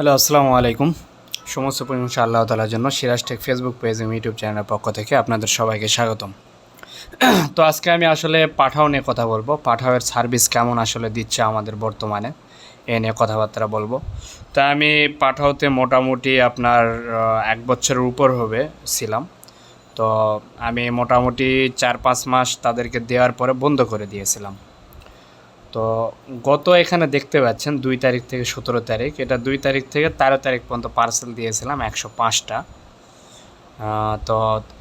Hello, আসসালামু আলাইকুম। সমস্ত প্রশংসা আল্লাহ তালার জন্য সিরাজ টেক ফেসবুক পেজ এবং ইউটিউব চ্যানেলের পক্ষ থেকে আপনাদের সবাইকে স্বাগতম। তো আজকে আমি আসলে পাঠাও নিয়ে কথা বলব। পাঠাওয়ের সার্ভিস কেমন আসলে দিচ্ছে আমাদের বর্তমানে, এ নিয়ে কথাবার্তা বলব। তা আমি পাঠাওতে মোটামুটি আপনার এক বছরের উপর হবে ছিলাম। তো আমি মোটামুটি চার পাঁচ মাস তাদেরকে দেওয়ার পরে বন্ধ করে দিয়েছিলাম। তো গত এখানে দেখতে পাচ্ছেন দুই তারিখ থেকে সতেরো তারিখ। এটা দুই তারিখ থেকে তেরো তারিখ পর্যন্ত পার্সেল দিয়েছিলাম, একশো পাঁচটা। তো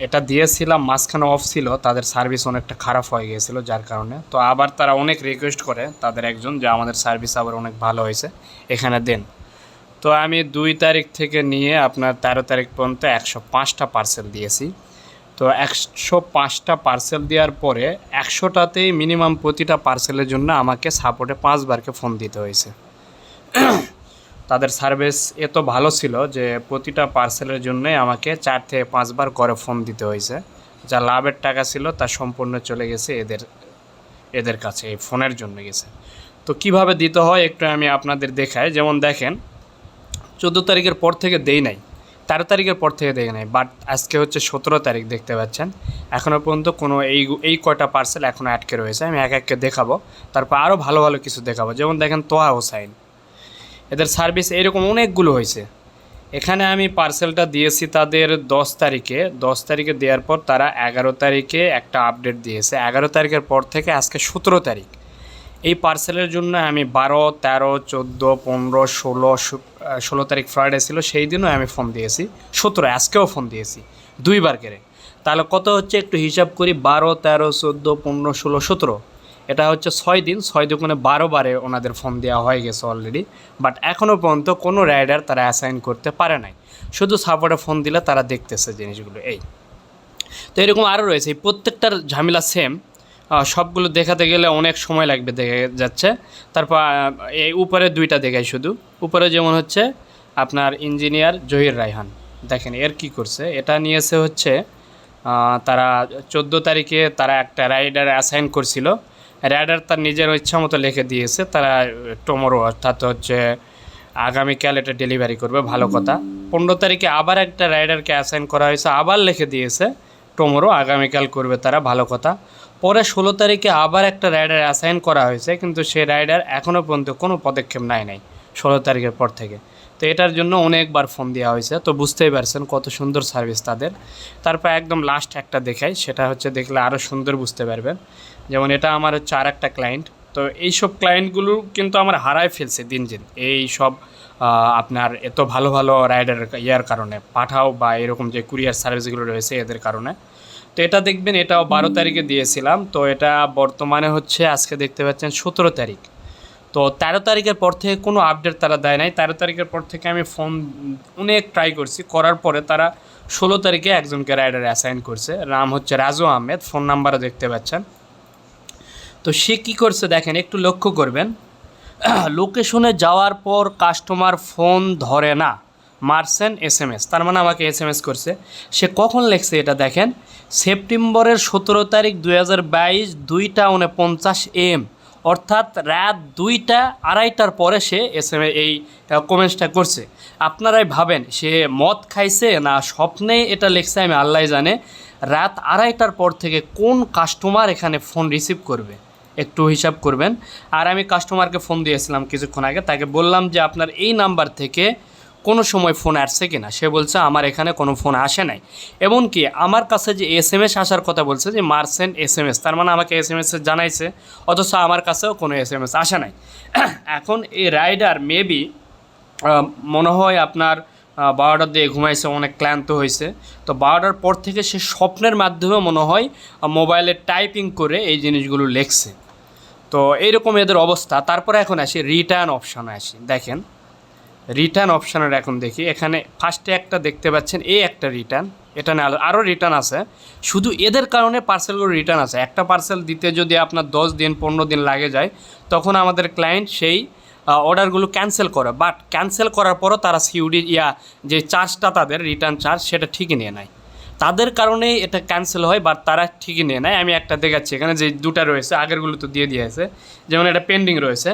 এটা দিয়েছিলাম, মাঝখানে অফ ছিল, তাদের সার্ভিস অনেকটা খারাপ হয়ে গিয়েছিল, যার কারণে। তো আবার তারা অনেক রিকোয়েস্ট করে তাদের একজন যে আমাদের সার্ভিস আবার অনেক ভালো হয়েছে, এখানে দেন। তো আমি দুই তারিখ থেকে নিয়ে আপনার তেরো তারিখ পর্যন্ত একশো পাঁচটা পার্সেল দিয়েছি। তো একশো পাঁচটা পার্সেল দেওয়ার পরে একশোটাতেই মিনিমাম প্রতিটা পার্সেলের জন্য আমাকে সাপোর্টে পাঁচবারকে ফোন দিতে হয়েছে। তাদের সার্ভিস এত ভালো ছিল যে প্রতিটা পার্সেলের জন্যই আমাকে চার থেকে পাঁচবার করে ফোন দিতে হয়েছে। যা লাভের টাকা ছিল তা সম্পূর্ণ চলে গেছে এদের এদের কাছে, এই ফোনের জন্য গেছে। তো কীভাবে দিতে হয় একটু আমি আপনাদের দেখাই। যেমন দেখেন, চোদ্দ তারিখের পর থেকে দেই নাই। তেরো তারিখের পর থেকে দেখে নাই বাট আজকে হচ্ছে সতেরো তারিখ দেখতে পাচ্ছেন। এখনও পর্যন্ত কোনো এই এই কয়টা পার্সেল এখনও আটকে রয়েছে, আমি এক এককে দেখাবো। তারপর আরও ভালো ভালো কিছু দেখাবো, যেমন দেখেন তোহা হোসাইন। এদের সার্ভিস এরকম অনেকগুলো হয়েছে। এখানে আমি পার্সেলটা দিয়েছি তাদের দশ তারিখে। দশ তারিখে দেওয়ার পর তারা এগারো তারিখে একটা আপডেট দিয়েছে। এগারো তারিখের পর থেকে আজকে সতেরো তারিখ। এই পার্সেলের জন্য আমি বারো, তেরো, চোদ্দ, পনেরো, ষোলো ষোলো তারিখ ফ্রাইডে ছিল, সেই দিনও আমি ফোন দিয়েছি। সতেরো, আজকেও ফোন দিয়েছি। দুইবার কেড়ে তাহলে কত হচ্ছে একটু হিসাব করি, বারো, তেরো, চোদ্দ, পনেরো, ষোলো, সতেরো। এটা হচ্ছে ছয় দিন, ছয় দুগুণে বারো বারে ওনাদের ফোন দেওয়া হয়ে গেছে অলরেডি বাট এখনও পর্যন্ত কোনো রাইডার তারা অ্যাসাইন করতে পারে নাই। শুধু সাপোর্টে ফোন দিলে তারা দেখতেছে জিনিসগুলো, এই। তো এরকম আরও রয়েছে, এই প্রত্যেকটার ঝামেলা সেম সবগুলো দেখাতে গেলে অনেক সময় লাগবে দেখে যাচ্ছে। তারপর এই উপরে দুইটা দেখাই শুধু। উপরে যেমন হচ্ছে আপনার ইঞ্জিনিয়ার জহির রায়হান। দেখেন এর কি করছে? এটা নিয়েছে হচ্ছে তারা চোদ্দ তারিখে তারা একটা রাইডার অ্যাসাইন করছিল। রাইডার তার নিজের ইচ্ছা মতো লিখে দিয়েছে। তারা টমোরো অর্থাৎ হচ্ছে আগামীকাল এটা ডেলিভারি করবে, ভালো কথা। পনেরো তারিখে আবার একটা রাইডারকে অ্যাসাইন করা হয়েছে, আবার লিখে দিয়েছে টমোরো আগামীকাল করবে তারা, ভালো কথা। পরে ষোলো তারিখে আবার একটা রাইডার অ্যাসাইন করা হয়েছে, কিন্তু সেই রাইডার এখনও পর্যন্ত কোনো পদক্ষেপ নেয় নাই, ষোলো তারিখের পর থেকে। তো এটার জন্য অনেকবার ফোন দেওয়া হয়েছে। তো বুঝতেই পারছেন কত সুন্দর সার্ভিস তাদের। তারপর একদম লাস্ট একটা দেখাই, সেটা হচ্ছে দেখলে আরও সুন্দর বুঝতে পারবেন। যেমন এটা আমার হচ্ছে আর একটা ক্লায়েন্ট তো এইসব ক্লায়েন্টগুলো কিন্তু আমার হারায় ফেলছে দিন দিন। এই সব আপনার এত ভালো ভালো রাইডার ইয়ার কারণে, পাঠাও বা এরকম যে কুরিয়ার সার্ভিসগুলো রয়েছে এদের কারণে। তো এটা দেখবেন এটাও বারো তারিখে দিয়েছিলাম। তো এটা বর্তমানে হচ্ছে আজকে দেখতে পাচ্ছেন সতেরো তারিখ। তো তেরো তারিখের পর থেকে কোনো আপডেট তারা দেয় নাই। তেরো তারিখের পর থেকে আমি ফোন অনেক ট্রাই করছি। করার পরে তারা ষোলো তারিখে একজনকে রাইডার অ্যাসাইন করছে। নাম হচ্ছে রাজু আহমেদ ফোন নাম্বারও দেখতে পাচ্ছেন। তো সে কী করছে দেখেন একটু লক্ষ্য করবেন। লোকেশনে যাওয়ার পর কাস্টমার ফোন ধরে না। মারছেন এস এম এস তার মানে আমাকে এস এম এস করছে। সে কখন লেখছে এটা দেখেন? সেপ্টেম্বরের সতেরো তারিখ দুই হাজার বাইশ, দুইটা উনে পঞ্চাশ এম। অর্থাৎ রাত দুইটা, আড়াইটার পরে সে এস এম এই কমেন্টসটা করছে। আপনারাই ভাবেন, সে মদ খাইছে না স্বপ্নে এটা লেখছে আমি আল্লাহ জানে। রাত আড়াইটার পর থেকে কোন কাস্টমার এখানে ফোন রিসিভ করবে? একটু হিসাব করবেন। আর আমি কাস্টমারকে ফোন দিয়েছিলাম কিছুক্ষণ আগে, তাকে বললাম যে আপনার এই নাম্বার থেকে কোনো সময় ফোন আসছে কি না সে বলছে, আমার এখানে কোনো ফোন আসে নাই। এমনকি আমার কাছে যে এস এম এস আসার কথা বলছে, যে মার্সেন্ট এস এম এস তার মানে আমাকে এস এম এস জানাইছে, অথচ আমার কাছেও কোনো এস এম এস আসে নাই। এখন এই রাইডার মেবি মনে হয় আপনার বারোটার দিয়ে ঘুমাইছে, অনেক ক্লান্ত হয়েছে তো বারোটার পর থেকে সে স্বপ্নের মাধ্যমে মনে হয় মোবাইলে টাইপিং করে এই জিনিসগুলো লেখছে। তো এইরকম এদের অবস্থা। তারপরে এখন আসি, রিটার্ন অপশানে আসি। দেখেন রিটার্ন অপশানের এখন দেখি। এখানে ফার্স্টে একটা দেখতে পাচ্ছেন এই একটা রিটার্ন এটা না আরও রিটার্ন আছে। শুধু এদের কারণে পার্সেলগুলো রিটার্ন আছে। একটা পার্সেল দিতে যদি আপনার দশ দিন, পনেরো দিন লাগে যায়, তখন আমাদের ক্লায়েন্ট সেই অর্ডারগুলো ক্যান্সেল করে। বাট ক্যান্সেল করার পরও তারা সিউডি ইয়া, যে চার্জটা তাদের রিটার্ন চার্জ সেটা ঠিকই নিয়ে নেয়। তাদের কারণেই এটা ক্যান্সেল হয় বাট তারা ঠিকই নিয়ে নেয় আমি একটা দেখাচ্ছি, এখানে যে দুটা রয়েছে, আগেরগুলো তো দিয়ে দিয়েছে। যেমন এটা পেন্ডিং রয়েছে।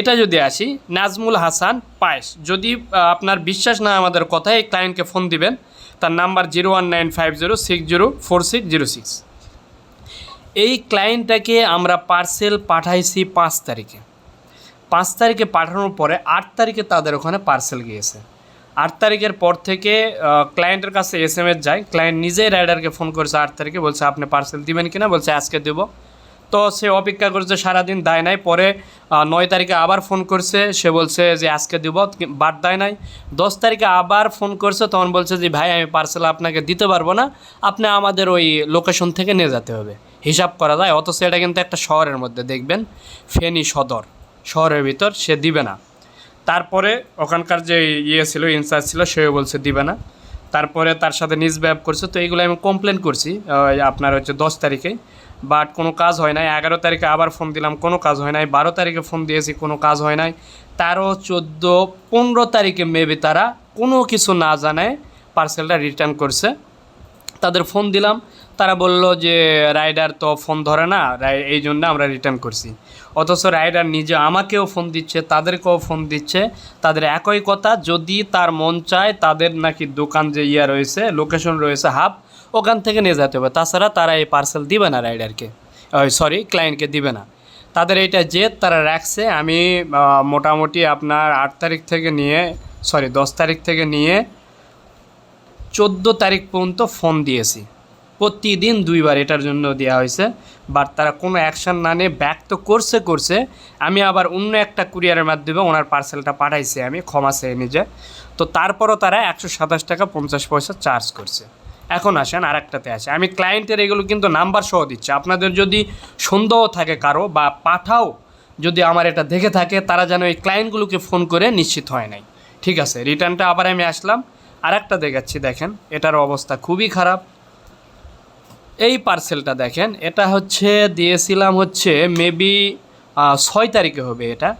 এটা যদি আসি, নাজমুল হাসান পায়েস, যদি আপনার বিশ্বাস না আমাদের কথায়, এই ক্লায়েন্টকে ফোন দিবেন, তার number zero one nine five zero six zero four six zero six এই ক্লায়েন্টটাকে আমরা পার্সেল পাঠাইছি পাঁচ তারিখে। পাঁচ তারিখে পাঠানোর পরে আট তারিখে তাদের ওখানে পার্সেল গিয়েছে। আট তারিখের পর থেকে ক্লায়েন্টের কাছে এস এম এস যায়। ক্লায়েন্ট নিজেই রাইডারকে ফোন করেছে আট তারিখে, বলছে, আপনি পার্সেল দিবেন কিনা? বলছে, আজকে দেবো। তো সে অপেক্ষা করছে, সারাদিন দেয় নাই। পরে নয় তারিখে আবার ফোন করছে। সে বলছে যে, আজকে দিব বাট দেয় নাই। দশ তারিখে আবার ফোন করছে, তখন বলছে যে, ভাই, আমি পার্সেল আপনাকে দিতে পারব না। আপনি আমাদের ওই লোকেশন থেকে নিয়ে যেতে হবে। হিসাব করা যায়। অথচ এটা কিন্তু একটা শহরের মধ্যে, দেখবেন? ফেনী সদর। শহরের ভিতর সে দিবে না। তারপরে ওখানকার যে ইয়ে ছিল ইনচার্জ ছিল, সেও বলছে, দিবে না। তারপরে তার সাথে নিজ ব্যব করছে। তো এইগুলো আমি কমপ্লেন করছি আপনার হচ্ছে দশ তারিখে। বাট কোনো কাজ হয় নাই। এগারো তারিখে আবার ফোন দিলাম, কোনো কাজ হয় নাই। বারো তারিখে ফোন দিয়েছি, কোনো কাজ হয় নাই। তেরো, চোদ্দ, পনেরো তারিখে মেবি তারা কোনো কিছু না জানায় পার্সেলটা রিটার্ন করছে। তাদের ফোন দিলাম। তারা বলল যে, রাইডার তো ফোন ধরে না এই জন্য আমরা রিটার্ন করছি। অথচ রাইডার নিজে আমাকেও ফোন দিচ্ছে, তাদেরকেও ফোন দিচ্ছে। তাদের একই কথা, যদি তার মন চায়, তাদের নাকি দোকান যে ইয়া রয়েছে লোকেশন রয়েছে হাব ওখান থেকে নিয়ে যেতে হবে। তাছাড়া তারা এই পার্সেল দিবে না রাইডারকে। সরি ক্লায়েন্টকে দিবে না। তাদের এইটা জেদ, তারা রাখছে। আমি মোটামুটি আপনার আট তারিখ থেকে নিয়ে সরি দশ তারিখ থেকে নিয়ে চোদ্দ তারিখ পর্যন্ত ফোন দিয়েছি। প্রতিদিন দুইবার এটার জন্য দেওয়া হয়েছে। বাট তারা কোনো অ্যাকশন না নিয়ে ব্যাক তো করছে করছে। আমি আবার অন্য একটা কুরিয়ারের মাধ্যমে ওনার পার্সেলটা পাঠাইছি। আমি ক্ষমা চেয়ে নিজে। তো তারপরও তারা একশো সাতাশ টাকা পঞ্চাশ পয়সা চার্জ করছে। এখন আসেন আর একটাতে আসে। আমি ক্লায়েন্টের এগুলো কিন্তু নাম্বার সহ দিচ্ছি। আপনাদের যদি সন্দেহ থাকে কারও বা পাঠাও, যদি আমার এটা দেখে থাকে, তারা যেন এই ক্লায়েন্টগুলোকে ফোন করে নিশ্চিত হয় নাই। ঠিক আছে রিটার্নটা আবার আমি আসলাম। আর একটা দেখাচ্ছি, দেখেন, এটার অবস্থা খুবই খারাপ। এই পার্সেলটা দেখেন, এটা হচ্ছে, দিয়েছিলাম হচ্ছে মেবি ছয় তারিখে হবে এটা।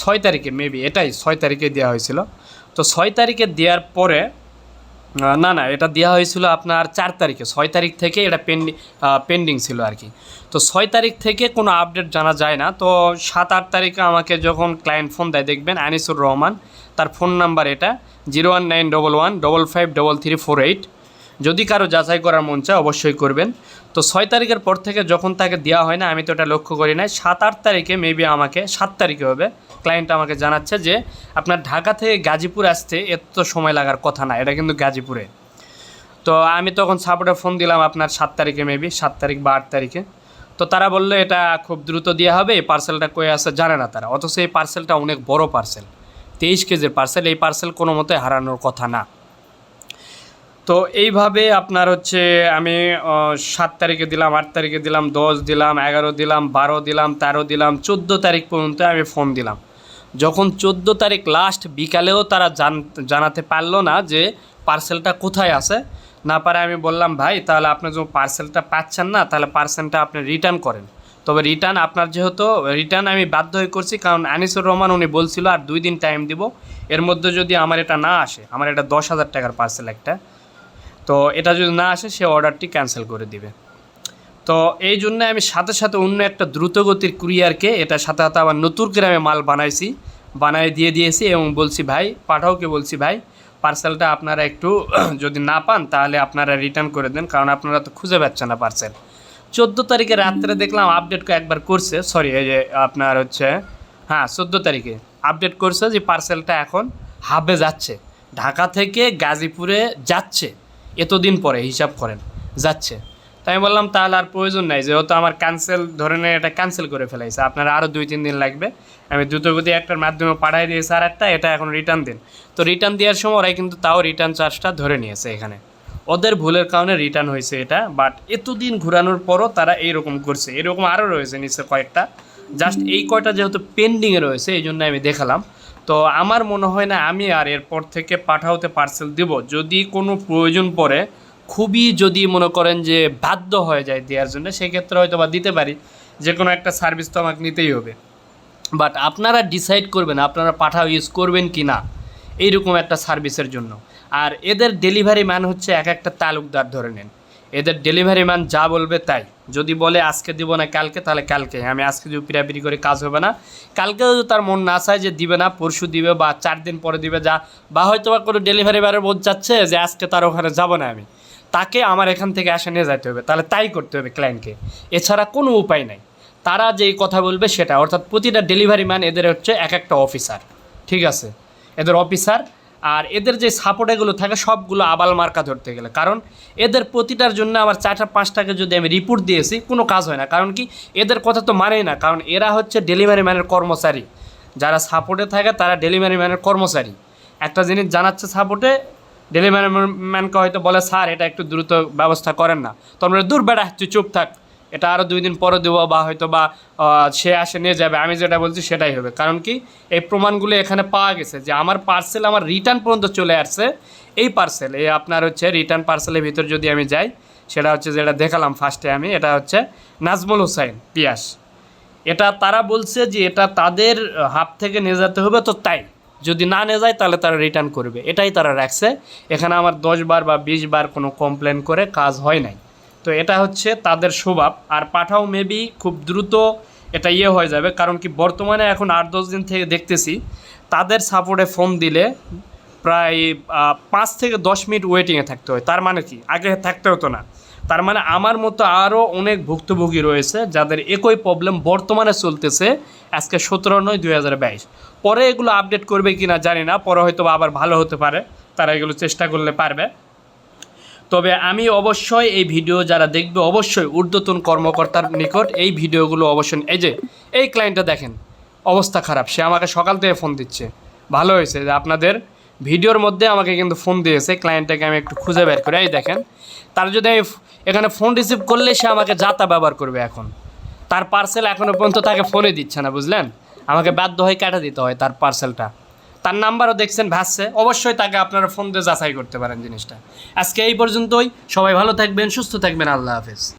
ছয় তারিখে মেবি এটাই ছয় তারিখে দেওয়া হয়েছিল। তো ছয় তারিখে দেওয়ার পরে না না, এটা দেওয়া হয়েছিল আপনার চার তারিখে, ছয় তারিখ থেকে এটা পেন্ডিং পেন্ডিং ছিল আর কি। তো ছয় তারিখ থেকে কোনো আপডেট জানা যায় না। তো সাত, আট তারিখে আমাকে যখন ক্লায়েন্ট ফোন দেয়, দেখবেন আনিসুর রহমান, তার ফোন নাম্বার এটা। Zero one nine double one double five double three four eight. যদি কারও যাচাই করার মন চায় অবশ্যই করবেন। তো ছয় তারিখের পর থেকে যখন তাকে দেওয়া হয় না, আমি তো এটা লক্ষ্য করি নাই, সাত আট তারিখে মেবি আমাকে, সাত তারিখে হবে ক্লায়েন্ট আমাকে জানাচ্ছে যে আপনার ঢাকা থেকে গাজীপুর আসতে এত সময় লাগার কথা না, এটা কিন্তু গাজীপুরে। তো আমি তখন সাপোর্টে ফোন দিলাম আপনার সাত তারিখে মেবি সাত তারিখ বা আট তারিখে। তো তারা বলল, এটা খুব দ্রুত দেওয়া হবে, এই পার্সেলটা কয়ে আসে জানে না তারা, অথচ এই পার্সেলটা অনেক বড় পার্সেল তেইশ কেজির পার্সেল এই পার্সেল কোনো মতে হারানোর কথা না। তো এইভাবে আপনার হচ্ছে আমি সাত তারিখে দিলাম, আট তারিখে দিলাম, দশ দিলাম, এগারো দিলাম, বারো দিলাম, তেরো দিলাম, চোদ্দ তারিখ পর্যন্ত আমি ফোন দিলাম। যখন চোদ্দ তারিখ লাস্ট বিকালেও তারা জান, জানাতে পারল না যে পার্সেলটা কোথায় আছে, না পারে আমি বললাম, ভাই, তাহলে আপনি যখন পার্সেলটা পাচ্ছেন না, তাহলে পার্সেলটা আপনি রিটার্ন করেন। তবে রিটার্ন আপনার যেহেতু রিটার্ন আমি বাধ্য হয়ে করছি, কারণ আনিসুর রহমান উনি বলছিল আর দুই দিন টাইম দিব। এর মধ্যে যদি আমার এটা না আসে, আমার এটা দশ হাজার টাকার পার্সেল একটা, তো এটা যদি না আসে, সে অর্ডারটি ক্যান্সেল করে দিবে। তো এই জন্য আমি সাথে সাথে অন্য একটা দ্রুতগতির কুরিয়ারকে এটা সাথে সাথে আবার নতুন করে আমি মাল বানাইছি, বানাই দিয়ে দিয়েছি এবং বলছি, ভাই, পাঠাওকে বলছি, ভাই পার্সেলটা আপনারা একটু যদি না পান, তাহলে আপনারা রিটার্ন করে দেন, কারণ আপনারা তো খুঁজে পাচ্ছেন না পার্সেল চোদ্দ তারিখে রাত্রে দেখলাম আপডেট একবার করছে। সরি এই যে আপনার হচ্ছে হ্যাঁ চোদ্দ তারিখে আপডেট করছে যে পার্সেলটা এখন হাবে যাচ্ছে। ঢাকা থেকে গাজীপুরে যাচ্ছে। এতদিন পরে হিসাব করেন, যাচ্ছে। তাই বললাম, তাহলে আর প্রয়োজন নাই, যেহেতু আমার ক্যান্সেল ধরে নিয়ে এটা ক্যান্সেল করে ফেলাইছে। আপনার আরও দুই, তিন দিন লাগবে। আমি দ্রুতগতি একটার মাধ্যমে পাঠাই দিয়েছি আর একটা, এটা এখন রিটার্ন দিন। তো রিটার্ন দেওয়ার সময় ওরাই কিন্তু তাও রিটার্ন চার্জটা ধরে নিয়েছে এখানে। ওদের ভুলের কারণে রিটার্ন হয়েছে এটা বাট এতদিন ঘোরানোর পরও তারা এইরকম করছে। এরকম আরও রয়েছে নিচে কয়েকটা। জাস্ট এই কয়টা যেহেতু পেন্ডিংয়ে রয়েছে, এই জন্য আমি দেখালাম। তো আমার মনে হয় না আমি আর এরপর থেকে পাঠাওতে পার্সেল দেব। যদি কোনো প্রয়োজন পড়ে, খুবই যদি মনে করেন যে বাধ্য হয়ে যায় দেওয়ার জন্য, সেক্ষেত্রে হয়তো বা দিতে পারি। যে কোনো একটা সার্ভিস তো আমাকে নিতেই হবে। বাট আপনারা ডিসাইড করবেন, আপনারা পাঠাও ইউজ করবেন কি না এইরকম একটা সার্ভিসের জন্য। আর এদের ডেলিভারি ম্যান হচ্ছে এক একটা তালুকদার ধরে নেন। এদের ডেলিভারি ম্যান যা বলবে তাই। যদি বলে আজকে দিব না, কালকে, তাহলে কালকে। আমি আজকে যদি পিরাপিরি করে, কাজ হবে না। কালকে যদি তার মন না চায় যে দিবে না, পরশু দিবে বা চার দিন পরে দিবে যা, বা হয়তো বা কোনো ডেলিভারি ম্যানের বোধ যাচ্ছে যে আজকে তার ওখানে যাব না আমি। তাকে আমার এখান থেকে আসে নিয়ে যেতে হবে। তাহলে তাই করতে হবে ক্লায়েন্টকে এছাড়া কোনো উপায় নাই। তারা যেই কথা বলবে সেটা। অর্থাৎ প্রতিটা ডেলিভারি ম্যান এদের হচ্ছে এক একটা অফিসার ঠিক আছে? এদের অফিসার আর এদের যে সাপোর্ট এগুলো থাকে, সবগুলো আবাল মার্কা ধরতে গেলে। কারণ এদের প্রতিটার জন্য আমার চারটা, পাঁচটাকে যদি আমি রিপোর্ট দিয়েছি, কোনো কাজ হয় না। কারণ কি? এদের কথা তো মানেই না। কারণ এরা হচ্ছে ডেলিভারি ম্যানের কর্মচারী। যারা সাপোর্টে থাকে, তারা ডেলিভারি ম্যানের কর্মচারী। একটা জিনিস জানাচ্ছে সাপোর্টে ডেলিভারি ম্যানকে হয়তো বলে, স্যার, এটা একটু দ্রুত ব্যবস্থা করেন না। তোমরা দূর বেড়া, তুই চুপ থাক। এটা আরও দুই দিন পরে দেবো বা হয়তো বা সে আসে নিয়ে যাবে। আমি যেটা বলছি সেটাই হবে। কারণ কি, এই প্রমাণগুলো এখানে পাওয়া গেছে যে আমার পার্সেল আমার রিটার্ন পর্যন্ত চলে আসছে। এই পার্সেল এই আপনার হচ্ছে রিটার্ন পার্সেলের ভিতর যদি আমি যাই, সেটা হচ্ছে যেটা দেখালাম ফার্স্টে আমি, এটা হচ্ছে নাজমুল হুসাইন পিয়াস। এটা তারা বলছে যে এটা তাদের হাত থেকে নিয়ে যেতে হবে তো তাই। যদি না নিয়ে যায়, তাহলে তারা রিটার্ন করবে। এটাই তারা রাখছে। এখানে আমার দশ বার বা বিশ বার কোনো কমপ্লেন করে কাজ হয় নাই। তো এটা হচ্ছে তাদের স্বভাব। আর পাঠাও মেবি খুব দ্রুত এটা ইয়ে হয়ে যাবে, কারণ কি বর্তমানে এখন আট দশ দিন থেকে দেখতেছি, তাদের সাপোর্টে ফোন দিলে প্রায় পাঁচ থেকে দশ মিনিট ওয়েটিংয়ে থাকতে হয়। তার মানে কি? আগে থাকতে হতো না। তার মানে আমার মতো আরও অনেক ভুক্তভোগী রয়েছে, যাদের একই প্রবলেম বর্তমানে চলতেছে আজকে সতেরো নয় দুই হাজার বাইশ। পরে এগুলো আপডেট করবে কি না জানি না, পরে হয়তো আবার ভালো হতে পারে, তারা এগুলো চেষ্টা করলে পারবে। তবে আমি অবশ্যই এই ভিডিও যারা দেখবে অবশ্যই ঊর্ধ্বতন কর্মকর্তার নিকট এই ভিডিওগুলো অবশ্যই, এই যে, এই ক্লায়েন্টটা দেখেন, অবস্থা খারাপ। সে আমাকে সকাল থেকে ফোন দিচ্ছে। ভালো হয়েছে যে আপনাদের ভিডিওর মধ্যে আমাকে কিন্তু ফোন দিয়েছে ক্লায়েন্টটাকে আমি একটু খুঁজে বের করে। এই দেখেন, তার যদি আমি এখানে ফোন রিসিভ করলে সে আমাকে যাতা ব্যবহার করবে এখন। তার পার্সেল এখনও পর্যন্ত তাকে ফোনে দিচ্ছে না, বুঝলেন? আমাকে বাধ্য হয়ে কাটা দিতে হয় তার পার্সেলটা তার নাম্বারও দেখছেন, ভাসছে। অবশ্যই তাকে আপনারা ফোন দিয়ে যাচাই করতে পারেন জিনিসটা। আজকে এই পর্যন্তই। সবাই ভালো থাকবেন, সুস্থ থাকবেন। আল্লাহ হাফেজ।